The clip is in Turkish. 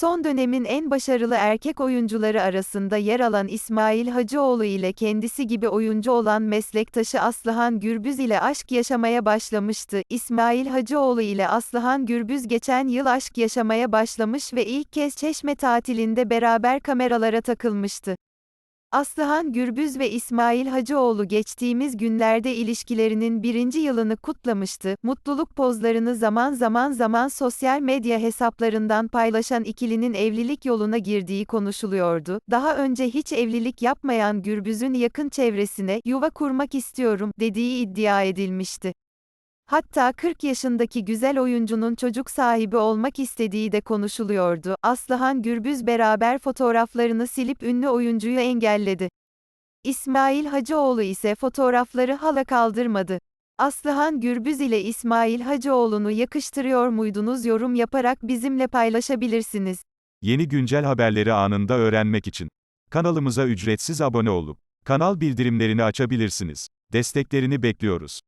Son dönemin en başarılı erkek oyuncuları arasında yer alan İsmail Hacıoğlu ile kendisi gibi oyuncu olan meslektaşı Aslıhan Gürbüz ile aşk yaşamaya başlamıştı. İsmail Hacıoğlu ile Aslıhan Gürbüz geçen yıl aşk yaşamaya başlamış ve ilk kez Çeşme tatilinde beraber kameralara takılmıştı. Aslıhan Gürbüz ve İsmail Hacıoğlu geçtiğimiz günlerde ilişkilerinin birinci yılını kutlamıştı. Mutluluk pozlarını zaman zaman zaman sosyal medya hesaplarından paylaşan ikilinin evlilik yoluna girdiği konuşuluyordu. Daha önce hiç evlilik yapmayan Gürbüz'ün yakın çevresine yuva kurmak istiyorum dediği iddia edilmişti. Hatta 40 yaşındaki güzel oyuncunun çocuk sahibi olmak istediği de konuşuluyordu. Aslıhan Gürbüz beraber fotoğraflarını silip ünlü oyuncuyu engelledi. İsmail Hacıoğlu ise fotoğrafları hala kaldırmadı. Aslıhan Gürbüz ile İsmail Hacıoğlu'nu yakıştırıyor muydunuz yorum yaparak bizimle paylaşabilirsiniz. Yeni güncel haberleri anında öğrenmek için kanalımıza ücretsiz abone olup kanal bildirimlerini açabilirsiniz. Desteklerini bekliyoruz.